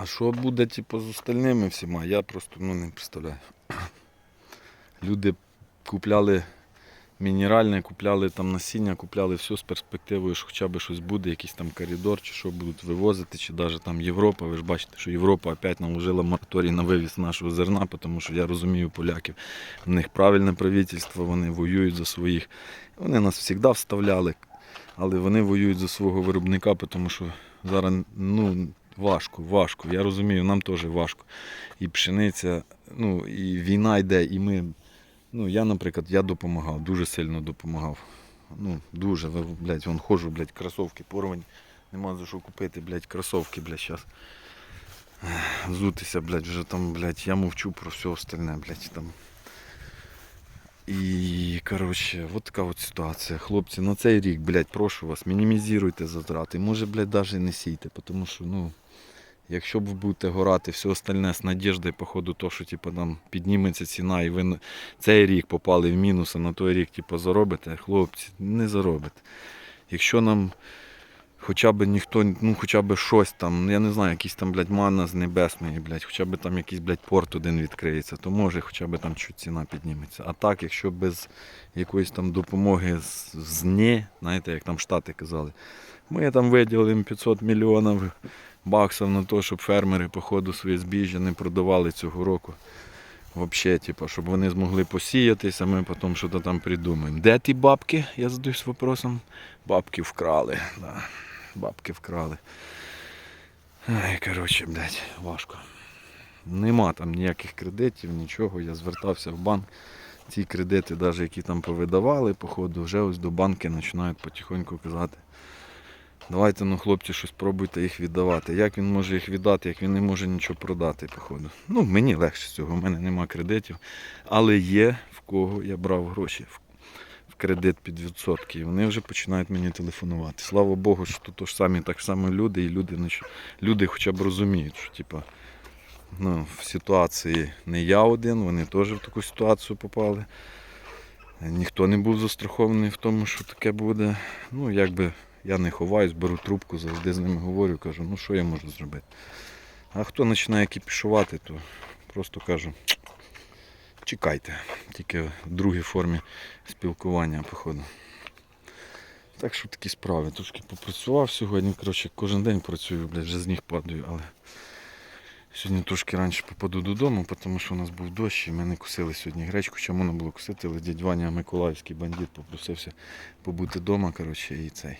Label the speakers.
Speaker 1: А що буде типу, з остальними всіма, я просто ну, не представляю. Люди купляли мінеральне, купляли там насіння, купляли все з перспективою, що хоча б щось буде, якийсь там коридор, чи що будуть вивозити, чи навіть там Європа. Ви ж бачите, що Європа опять наложила мораторій на вивіз нашого зерна, тому що я розумію поляків. У них правильне правительство, вони воюють за своїх. Вони нас завжди вставляли, але вони воюють за свого виробника, тому що зараз ну, важко, важко. Я розумію, нам теж важко. І пшениця, ну і війна йде, і ми. Ну, я, наприклад, я допомагав, дуже сильно допомагав. Ну, дуже, блядь, вон ходжу, блядь, кросовки порвані. Нема за що купити, блядь, кросовки, блядь, зараз. Зутися, блядь, вже там, блядь, я мовчу про все остальне, блядь, там. І, коротше, от така от ситуація. Хлопці, на цей рік, блядь, прошу вас, мінімізуйте затрати. Може, блядь, навіть не сійте, тому що, ну, якщо б ви будете горати все остальне з надіждою, походу, то, що типу, там підніметься ціна, і ви цей рік попали в мінус, а на той рік типу, заробите, хлопці, не заробите. Якщо нам хоча б ніхто, ну хоча б щось там, ну, я не знаю, якийсь там, блядь, манна з небесної, блядь, хоча б там якийсь, блядь, порт один відкриється, то може хоча б там чуть ціна підніметься. А так, якщо без якоїсь там допомоги з, зні, знаєте, як там Штати казали, ми там виділимо 500 мільйонів баксів на те, щоб фермери, походу, своє збіжжя не продавали цього року. Вообще, типу, щоб вони змогли посіятися, ми потім щось там придумаємо. Де ті бабки? Я задаюсь вопросом. Бабки вкрали. Да. Бабки вкрали. Ай, коротше, блядь, важко. Нема там ніяких кредитів, нічого. Я звертався в банк. Ці кредити, навіть які там повидавали, походу, вже ось до банки починають потихоньку казати. Давайте, ну, хлопці, щось пробуйте їх віддавати. Як він може їх віддати, як він не може нічого продати, походу. Ну, мені легше цього, в мене нема кредитів. Але є в кого я брав гроші кредит під відсотки. І вони вже починають мені телефонувати. Слава Богу, що тут ж самі так само люди, і люди, люди хоча б розуміють, що типа, ну, в ситуації не я один, вони теж в таку ситуацію попали. Ніхто не був застрахований в тому, що таке буде. Ну, якби я не ховаюсь, беру трубку, завжди з ними говорю, кажу, ну що я можу зробити. А хто починає кіпішувати, то просто кажу, чекайте, тільки в другій формі спілкування, походу. Так що такі справи. Трошки попрацював сьогодні. Коротше, кожен день працюю, блядь, вже з ніг падаю, але сьогодні трошки раніше попаду додому, тому що у нас був дощ і ми не косили сьогодні гречку. Чому не було косити, але дядь Ваня Миколаївський бандит попросився побути вдома, коротше, і цей.